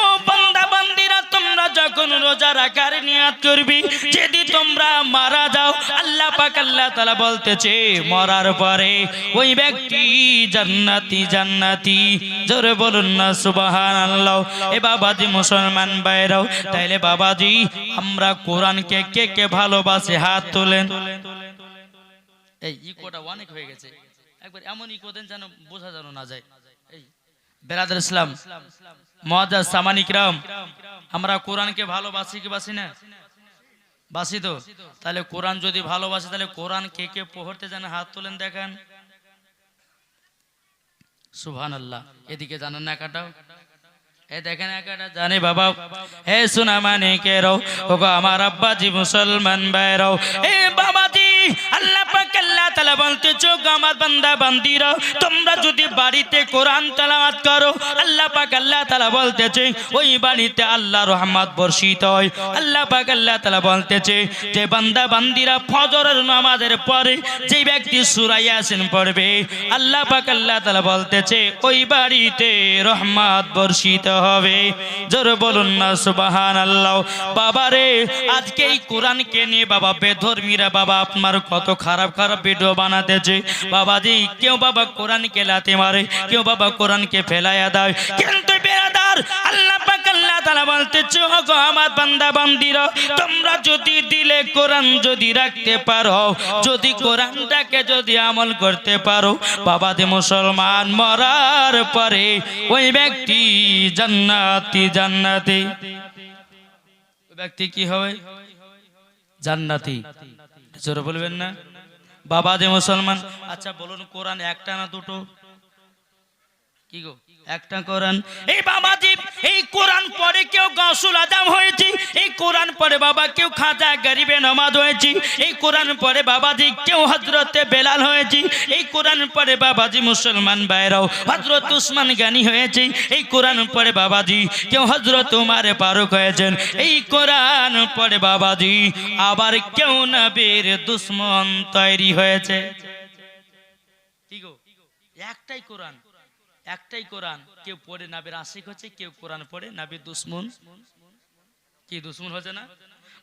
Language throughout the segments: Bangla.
ও বান্দা তোমরা যখন রোজা রাখার নিয়াত করবি, যদি তোমরা মারা যাও, আল্লাহ পাক আল্লাহ বলতেছে, মরার পরে ওই ব্যক্তি জান্নাতি জান্নাতি, জোরে বলুন না এ বাবাজি মুসলমান বাইরাও তাইলে বাবাজি, আমরা কোরআনকে কে কে ভালোবাসে? হাত তোলেন। এই ইকোটা অনেক হয়ে গেছে। একবার এমন ইকো দেন যেন বোঝা যেন না যায়। এই বেরাদার ইসলাম মহাজাজ সামানিকরাম আমরা কোরআনকে ভালোবাসি কি বাসি না? বাসি তো। তাহলে কোরআন যদি ভালোবাসে, তাহলে কোরআন কে কে পড়তে জানে? হাত তোলেন, দেখেন। সুবহান আল্লাহ এদিকে জানেন না দেখেন জানে বাবা হে সোনা মানে কে ওগো আমার আব্বাজি মুসলমান বাইরাও এ বাবাজি, আল্লাহ আল্লাহ আল্লাহ আল্লাহ বলতেছে, ওই বাড়িতে আল্লাহ বর্ষিত আল্লাহ আল্লাহ নামাজের পরে যে ব্যক্তি পড়বে, আল্লাহ পাক আল্লাহ তাআলা বলতেছে, ওই বাড়িতে রহমত বর্ষিত হবে। জোর বলুন না, সুবহানাল্লাহ। বাবারে, আজকে এই কোরআনকে নিয়ে বাবা বেধর্মীরা, বাবা আপনার কত খারাপ খারাপ ভিডিও বানাতেছে। বাবাজি, কেউ বাবা কোরআনকে লাতে মারে, কেউ বাবা কোরআনকে ফেলাইয়া দেয়। কিন্তু বেরাদার, আল্লাহ তাআলা বলতেছে, ওগো আমার বান্দা বান্দিরা, তোমরা যদি দিলে কোরআন যদি রাখতে পারো, যদি কোরআনটাকে যদি আমল করতে পারো, বাবাজি মুসলমান মরার পরে ওই ব্যক্তি জান্নাতি জান্নাতি। ব্যক্তি কি হবে জান্নাতি। জোরে বলবেন না? বাবা যে মুসলমান? আচ্ছা বলুন কোরআন একটা না দুটো? কি গো? একটা কোরআন। এই বাবাজি, এই কোরআন পড়ে কেউ গসুল আজাম হয়েছে, এই কোরআন পড়ে বাবা কেউ খাজা গরিবে নামাজ হয়েছে, এই কোরআন পড়ে বাবাজি কেউ হজরতে বেলাল হয়েছে, এই কোরআন পড়ে বাবাজি মুসলমান বাইরাও হজরত উসমান গানি হয়েছে, এই কোরআন পড়ে বাবাজি কেউ হজরত উমারে পারুক হয়েছেন, এই কোরআন পড়ে বাবাজি আবার কেউ নবীর দুশ্মন তৈরি হয়েছে। একটাই কোরআন। একটাই কোরআন। কেউ পড়ে নাবির আশিক হচ্ছে, কেউ কোরআন পড়ে, নাবির দুশ্মন। কি দুশ্মন হচ্ছে না?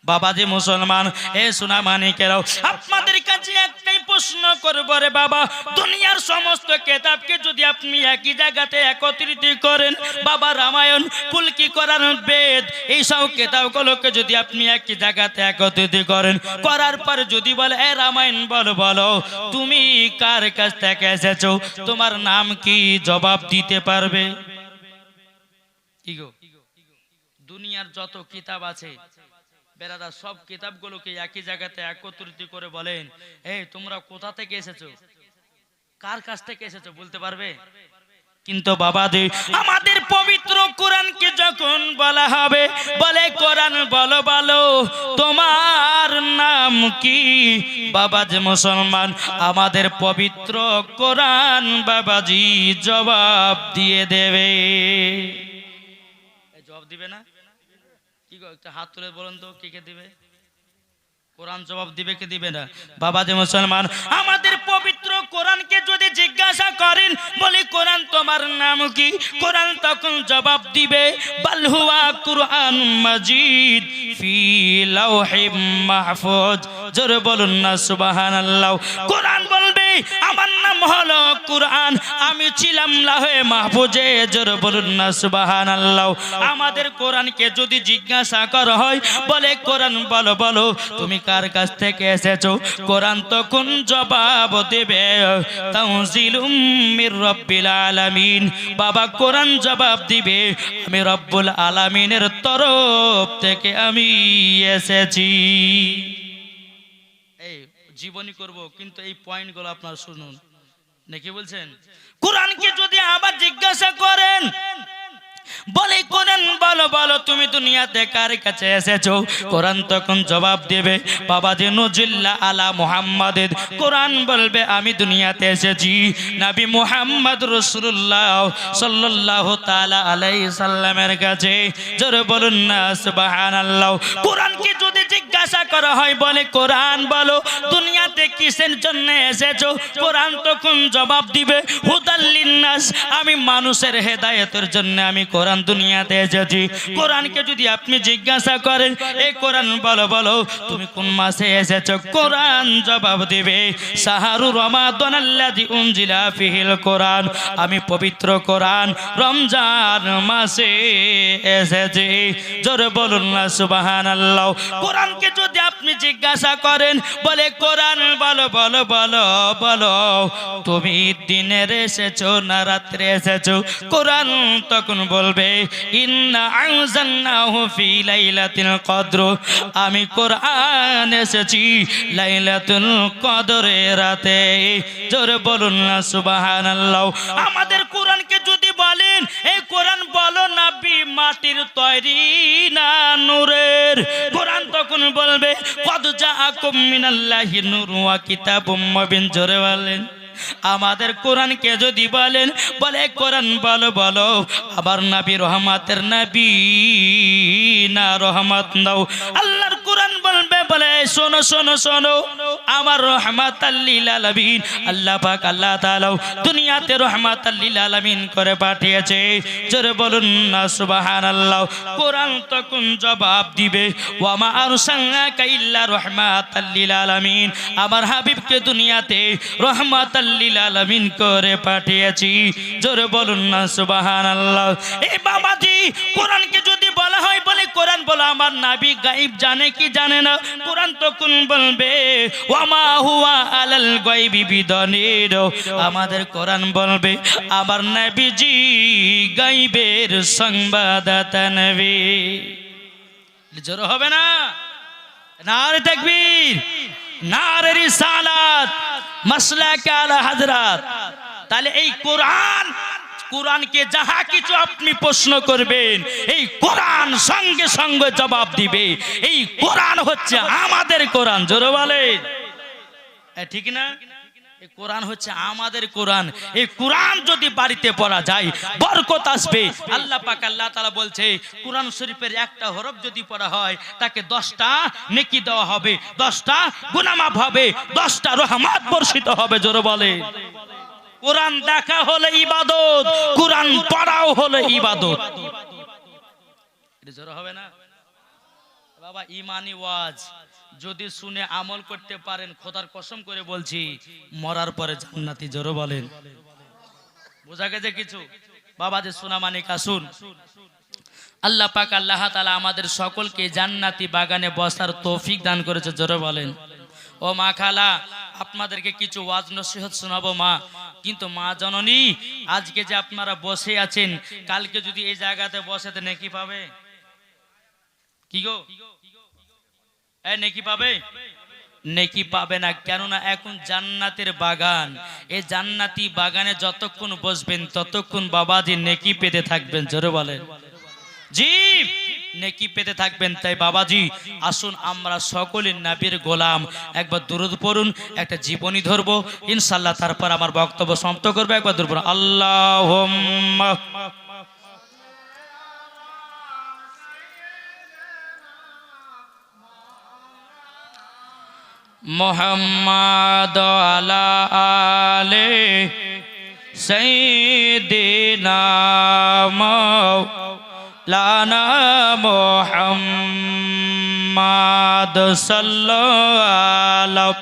বাবা যে মুসলমান, এ সোনা মানিকেরাও আপনাদের কাছে একটাই প্রশ্ন করব রে বাবা। দুনিয়ার সমস্ত কেতাবকে যদি আপনি একই জায়গাতে একত্রিত করেন, বাবা রামায়ণ কুলকি করার বেদ এই সব কেতাবগুলোকে যদি আপনি একই জায়গাতে একত্রিত করেন, করার পর যদি বলে, এ রামায়ণ, বলো বলো, তুমি কার কাছ থেকে এসেছ? তোমার নাম কি? জবাব দিতে পারবে। দুনিয়ার যত কিতাব আছে বেড়াদা সব কিতাবগুলোকে একই জায়গাতে একত্রিত করে বলেন, এই, তোমরা কোথা থেকে এসেছ? কার কাছ থেকে এসেছ? বলতে পারবে? কিন্তু বাবা দে আমাদের পবিত্র কোরআনকে যখন বলা হবে, বলে কোরআন বলো বলো, তোমার নাম কি? বাবা যে মুসলমান, আমাদের পবিত্র কোরআন বাবাজি জবাব দিয়ে দেবে এই জবাব দিবে না কি গো একটা হাত তুলে বলুন তো, কে কে দিবে? কোরআন জবাব দিবে কে দিবে না? বাবা যে মুসলমান, আমাদের পবিত্র কোরআনকে যদি জিজ্ঞাসা করেন, বলি, কোরআন তোমার নাম কি? কোরআন তখন জবাব দিবে, বাল হুয়া কুরআন মাজিদ ফি লাওহিম মাহফুজ। জোরে বলুন না, সুবহানাল্লাহ। কোরআন বলবে আমার নাম হলো কোরআন। আমি ছিলাম লাহে মাহফুজে, জোরে বলুন না সুবহানাল্লাহ। আমাদের কোরআনকে যদি জিজ্ঞাসা করা হয়, বলে কোরআন বলো বলো, তুমি কার কাছ থেকে এসেছ? কোরআন তখন জবাব দেবে তানজিলুম মির রাব্বিল আলামিন। বাবা, কোরআন জবাব দিবে, আমি রব্বুল আলামিনের তরফ থেকে আমি এসেছি। জীবনী করব কিন্তু এই পয়েন্টগুলো আপনারা শুনুন। নাকি বলছেন? কোরআনকে যদি আবার জিজ্ঞাসা করেন বলে, কোরআন বলো বলো, তুমি দুনিয়াতে কার কাছে এসেছ? কোরআন তখন জবাব দেবে বাবা যে নজিল্লা আলা মুহাম্মাদের। কোরআন বলবে, আমি দুনিয়াতে এসেছি। নবী মুহাম্মদ রসুল্লাহ সাল্লাহ তালা আলাই সাল্লামের কাছে, জোরে বলুন না, সুবহানাল্লাহ। কোরআনকে যদি জিজ্ঞাসা করা হয়, বলে, কোরআন বলো, দুনিয়াতে কিসের জন্য এসেছ? কোরআন তখন জবাব দিবে হুদাল্লিন্নাস আমি মানুষের হেদায়েতের জন্য আমি কোরআন দুনিয়াতে এসেছি। কোরআনকে যদি আপনি জিজ্ঞাসা করেন এই কোরআন বলো বলো, তুমি কোন মাসে এসেছ? কোরআন জবাব দিবে, সাহারু রমাদান ফিহিল কোরআন। আমি পবিত্র কোরআন রমজান মাসে এসেছি। জোরে বলুন না সুবাহান আল্লাহ কোরআনকে যদি আপনি জিজ্ঞাসা করেন, বলে, কোরআন বলো বলো বলো বলো, তুমি দিনের এসেছ না রাত্রে এসেছ? কোরআন তখন বলবে কদর। আমি কোরআন এসেছি লাইলাতুল কদরে রাতে। জোরে বলুন না, সুবহানাল্লাহ। আমাদের কোরআনকে যদি বলেন এই কোরআন বলো নাবি, মাটির তৈরি না নূরের? কোরআন তখন বলবে, কদ জাআকুম মিনাল্লাহি নূর ওয়া কিতাবুম মুবিন। জোরে বলেন। আমাদের কোরআনকে যদি বলেন, বলে কোরআন বলো বলো আবার নাবি রহমাতের নাবি না রহমত নাও। আল্লাহর কোরআন বলবে, বলে শোনো শোনো শোনো। আমার রহমাত আল্লাহ পাক আল্লাহ তাআলা দুনিয়াতে রহমাত আলামিন করে পাঠিয়েছে। জোরে বলুন না, সুবহানাল্লাহ। কোরআন তখন জবাব দিবে ওয়া মা আরসালনাকা ইল্লা রহমাতাল লিল আলামিন আমার হাবিবকে দুনিয়াতে রহমাতাল লিল করে পাঠিয়েছি। জোরে বলুন না সুবাহান সুবহানাল্লাহ। এই বাবাজি, কোরআনকে যদি বলা হয় বলে কোরআন বলো, আমার নাবি গাইব জানে কি জানে না? কোরআন তখন বলবে? ওয়ামা হুয়া আলাল গাইবি বিদনির। আমাদের কোরআন বলবে, আমার নবীজি গাইবের সংবাদদাতা নবী। জোর হবে না? নারে তাকবীর, নারে রিসালাত আলা হযরত তাহলে এই কোরআন কোরআনকে যাহা কিছু আপনি প্রশ্ন করবেন, এই কোরআন সঙ্গে সঙ্গে জবাব দিবে। এই কোরআন হচ্ছে আমাদের কোরআন, জোরে বলেন। ঠিক না? কোরআন হচ্ছে আমাদের কোরআন। এই কোরআন যদি বাড়িতে পড়া যায়, বরকত আসবে। আল্লাহ পাক, আল্লাহ তাআলা বলছে, কোরআন শরীফের একটা হরফ যদি পড়া হয়, তাকে দশটা নেকি দেওয়া হবে। দশটা গুনামাফ হবে, দশটা রহমত বর্ষিত হবে, জোরে বলে কোরআন দেখা হলে ইবাদত, কোরআন পড়াও হলে ইবাদত। হবে না? বাবা, ইমানি ওয়াজ। যদি শুনে আমল করতে পারেন, খোদার কসম করে বলছি, মরার পরে জান্নাতি, জোরে বলেন। বোঝা গেছে কিছু? বাবা, যে সোনা মানিক আসুন। আল্লাহ পাক, আল্লাহ তালা আমাদের সকলকে জান্নাতি বাগানে বসার তৌফিক দান করেছে, জোরে বলেন। ও মা খালা, আপনাদেরকে কিছু ওয়াজ নসিহত শোনাবো মা। কিন্তু মা জননী, আজকে যে আপনারা বসে আছেন, কালকে যদি এই জায়গাতে বসে তো নেকি পাবে? কি গো? এ, নেকি পাবে? নেকি পাবে না, কেননা এখন জান্নাতের বাগান। এই জান্নাতি বাগানে যতক্ষণ বসবেন, ততক্ষণ বাবাজি নেকি পেতে থাকবেন, জোরে বলেন। জি নেকি পেতে থাকবেন তাই বাবাজি, আসুন আমরা সকলে নাবির গোলাম, একবার দূরদ পড়ুন, একটা জীবনী ধরবো ইনশাল্লাহ তারপর আমার বক্তব্য সমাপ্ত করব, একবার দূর পড়ুন। আল্লাহ মোহাম্মদ আলা আলে সৈদিনা লানা মোহাম্মদ সাল্লাল্লাহু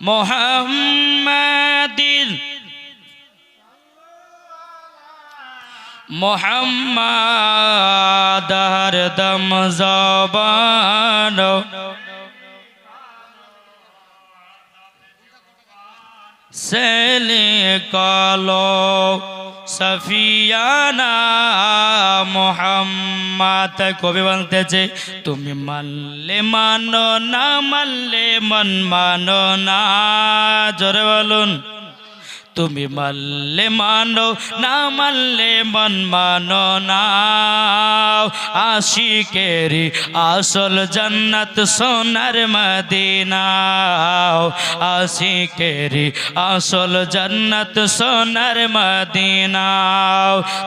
মোহাম্মদিন মোহাম্মদ হরদম জবান সেলে কালো সফিয়ানা মোহাম্মদ কবি বলতেছে তুমি মানলে মানো না মানলে মন মানো না। জোরে বলুন। তুমি মানলে মানো, না মানলে মন মানো না। আশিকেরি আসল জান্নাত সোনার মদিনা। আশিকেরি আসল জান্নাত সোনার মদিনা।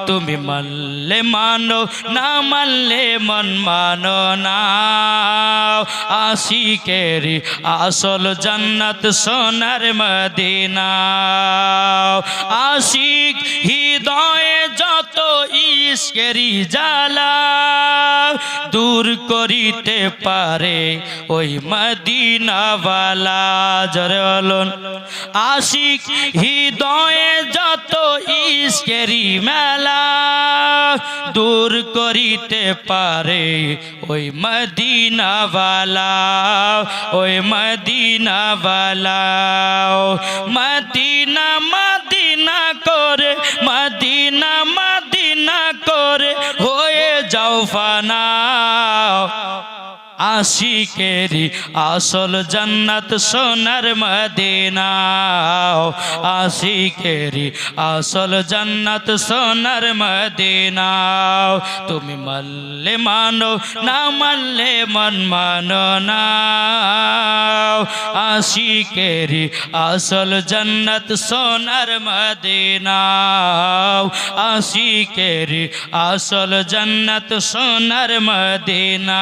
তুমি মানলে মানো, না মানলে মন মানো না। আশিকেরি আসল জান্নাত সোনার মদিনা। আশিক হৃদয়ে ইস্কেরি জ্বালা দূর করিতে পারে ওই মদিনাওয়ালা। জরে বলুন, আশিক, হৃদয়ে যত ইস্কেরি মেলা দূর করিতে পারে ওই মদিনাওয়ালা ওই মদিনাওয়ালা। মদিনা মদিনা করে, মদিনা মদিনা করে হয়ে যাও ফানা। আশিকেরি আসল জান্নাত সোনার মদিনা আশিকেরি আসল জান্নাত সোনার মদিনা তুমি মানলে মানো না মানলে মন মানো না। আশিকেরি আসল জান্নাত সোনার মদিনা আশিকেরি আসল জান্নাত সোনার মদিনা।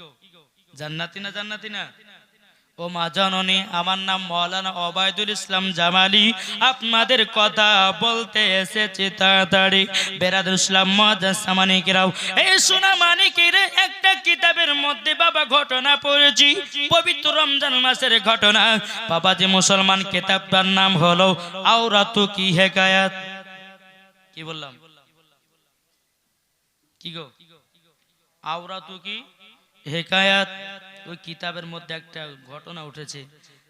জান্নাতি না জান্নাতি না? ও মা জননী, আমার নাম মৌলানা ওবায়দুল ইসলাম জামালি। আপনাদের কথা বলতে এসেছি তাড়াতাড়ি। বেরাদুল ইসলাম মানিকেরাও। এই সোনা মানিকের একটা কিতাবের মধ্যে বাবা ঘটনা পড়েছি। পবিত্র রমজান মাসের ঘটনা। বাবা যে মুসলমান কিতাবটার নাম হলো আওরাতু কি হেকায়াত? কি বললাম? কি গো? আওরাতু কি? হেকায়াত, ওই কিতাবের মধ্যে একটা ঘটনা উঠেছে।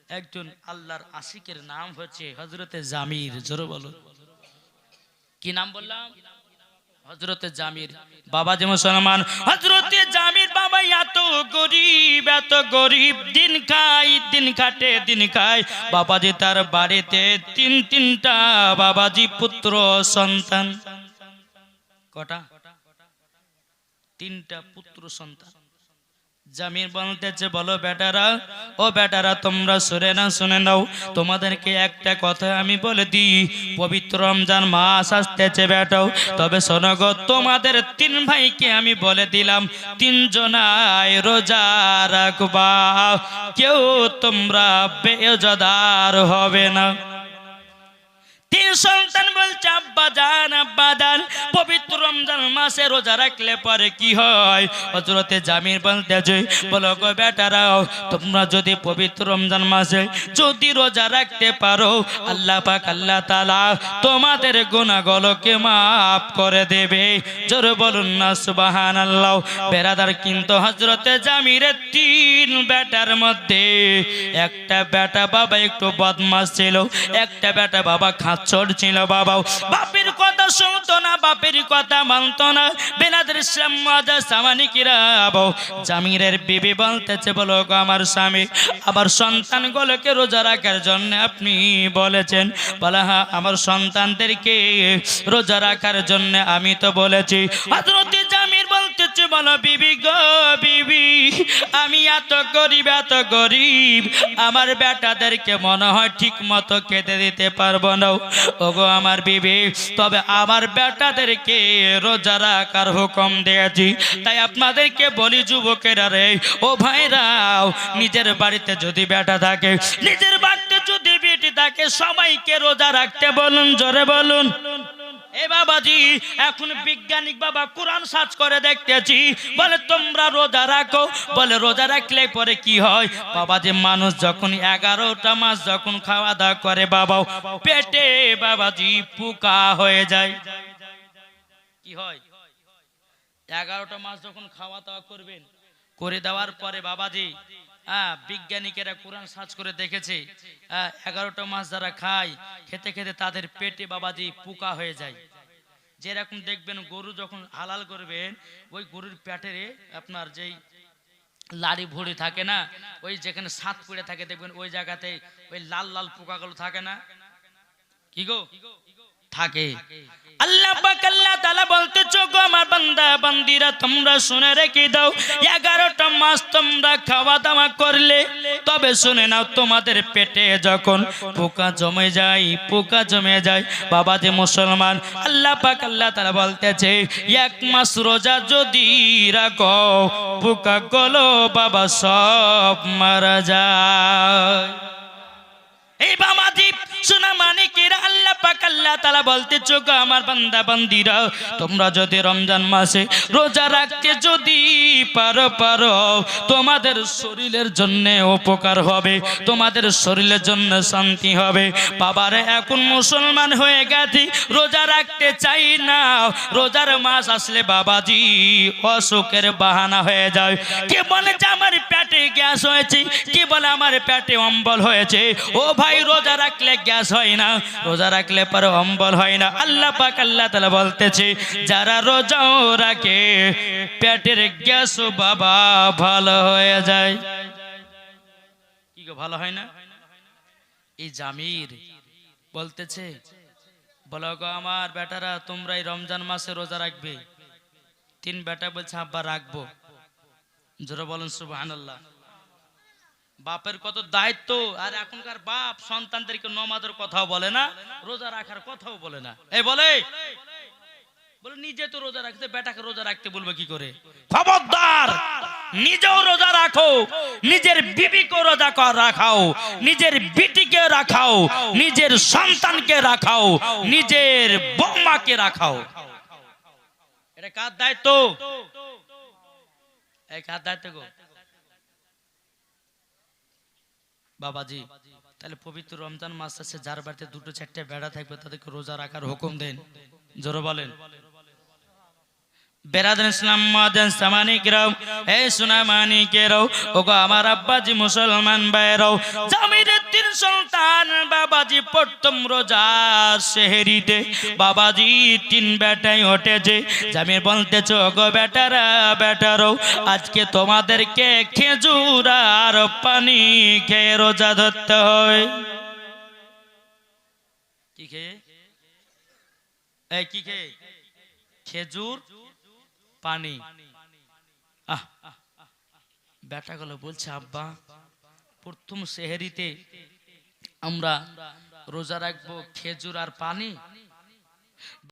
একজন আল্লাহর আশিকের নাম হচ্ছে হজরতে জামির, জোরে বলো। কি নাম বললাম? হজরতে জামির। বাবা যে মুসলমান হজরতে জামির বাবা, এত গরিব এত গরিব, দিন খাই দিন খাটে, দিন খায়। বাবাজি তার বাড়িতে তিন, তিনটা বাবাজি পুত্র, সন্তান। কটা? তিনটা পুত্র, সন্তান। জামির বলতেছে, বলো বেটারা, ও বেটারা, তোমরা শুনে না শুনে নাও। তোমাদেরকে একটা কথা আমি বলে দিই, পবিত্র রমজান মাস আসতেছে বেটাও তবে শোনো তোমাদের তিন ভাইকে আমি বলে দিলাম, তিনজনায় রোজা রাখবা। কেউ তোমরা বেজদার হবে না। তিন সন্তান বলছে রমজান মাসে রোজা রাখলে পরে কি হয়? হজরতে জামির তোমরা যদি পবিত্র রমজান মাসে যদি রোজা রাখতে পারো, আল্লাহ আল্লাহ তোমাদের মাফ করে দেবে। জোর বলুন না সুবাহান আল্লাহ বেরাদার কিন্তু হজরতে জামিরের তিন বেটার মধ্যে একটা বেটা বাবা একটু বদমাস ছিল, একটা বেটা বাবা খাচ্চর ছিল বাবা বাপের কথা শুনতো না, বাপের কথা মানতো না। বেনাদের ইসলাম মজা সামানিকিরা জামিরের বিবি বলতেছে, বলো আমার স্বামী আবার সন্তানগুলোকে রোজা রাখার জন্য আপনি বলেছেন। বলা হ্যাঁ আমার সন্তানদেরকে রোজা রাখার জন্য আমি তো বলেছি। হজরতে বলো বিবি গো বিবি, আমি এত গরিব এত গরিব। আমার বেটাদেরকে মনে হয় ঠিক মতো খেতে দিতে পারব না। ওগো আমার বিবি, তবে আমার বেটাদেরকে রোজা রাখার হুকুম দিয়েছি। তাই আপনাদেরকে বলি যুবকেরা রে, ও ভাইরাও নিজের বাড়িতে যদি বেটা থাকে, নিজের বাড়িতে যদি বেটি থাকে, সবাইকে রোজা রাখতে বলুন, জোরে বলুন। খাওয়া দাওয়া করে বাবা পেটে বাবাজি পোকা হয়ে যায়। কি হয়? এগারোটা মাস যখন খাওয়া দাওয়া করবেন, করে দেওয়ার পরে বাবাজি হ্যাঁ বিজ্ঞানিকেরা কোরআন সার্চ করে দেখেছে এগারোটা মাস যারা খায়, খেতে খেতে তাদের পেটে বাবাজি পোকা হয়ে যায়। যেরকম দেখবেন গরু যখন হালাল করবেন, ওই গরুর পেটেরে আপনার যেই লাড়ি ভুড়ি থাকে না, ওই যেখানে সাত পড়ে থাকে দেখবেন ওই জায়গাতে ওই লাল লাল পোকাগুলো থাকে না। কি গো? থাকে। আল্লাহ আল্লাহ তাআলা বলতে চোখ আমার বান্দা, বান্দিরা, তোমরা শুনে রেখে দাও। এগারোটা মাস তোমরা খাওয়া দাওয়া করলে, তবে শুনে নাও তোমাদের পেটে যখন পোকা জমে যায়, পোকা জমে যায়, বাবা যে মুসলমান, আল্লাহ পাক, আল্লাহ তাআলা বলতেছে, এক মাস রোজা যদি রাখো পোকা গলো বাবা সব মারা যায়। এই বামাজি সোনা মানিকের আল্লাহ পাক, আল্লাহ তালা বলতে চোখ আমার বান্দা, বান্দিরা, তোমরা যদি রমজান মাসে রোজা রাখতে যদি পারো পারো, তোমাদের শরীরের জন্য উপকার হবে, তোমাদের শরীরের জন্য শান্তি হবে। এখন মুসলমান হয়ে গেছি, রোজা রাখতে চাই না। রোজার মাস আসলে বাবাজি অসুখের বাহানা হয়ে যায়। কে বলে যে আমার পেটে গ্যাস হয়েছে? কে বলে আমার পেটে অম্বল হয়েছে? ও ভাই, রোজা রাখলে গ্যাস হয় না, রোজা রাখলে পরে অম্বল হয় না। আল্লাহ পাক আল্লাহ তালা বলতেছে, যারা রোজাও রাখে, পেটের গ্যাস বাবা ভালো হয়ে যায়। কি গো, ভালো হয় না? এই জামির বলতেছে, বলো গো আমার বেটারা তোমরা এই রমজান মাসে রোজা রাখবে। তিন বেটা বলছে, আব্বা, রাখব। জোরে বলেন, সুবহানাল্লাহ। বাপের কত দায়িত্ব, আর এখনকার বাপ সন্তানদেরকে নমাজের কথাও বলে না, রোজা রাখার কথাও বলে না। এই বলে? বলে, নিজে তো রোজা রাখতে বেটাকে রোজা রাখতে বলবে কি করে? খবরদার, নিজেও রোজা রাখো, নিজের বিবিকে রোজা রাখাও, নিজের বিটিকে রাখাও, নিজের সন্তানকে রাখাও, নিজের বৌমাকে রাখাও। এটা কার দায়িত্ব? এই কার দায়িত্ব গো? বাবাজি, তাহলে পবিত্র রমজান মাস আছে, যার বাড়িতে দুটো চারটে বেড়া থাকবে, তাদেরকে রোজা রাখার হুকুম দেন। জোরে বলেন। বেরাদান ইসলাম ওগো আমার আব্বাজি মুসলমান বাইরাও। জামিরের তিন সন্তান বাবাজি প্রথম রোজা সেহেরিতে বাবাজি তিন বেটাই উঠেছে জামির বলতেছ, ওগো বেটারা বেটারও আজকে তোমাদেরকে খেজুর আর পানি খেয়ে রোজা ধরতে হয়। কি খেয়ে? কি খেয়ে? খেজুর পানি। আহ বেটাগুলো বলছে আব্বা প্রথম সেহেরিতে আমরা রোজা রাখব খেজুর আর পানি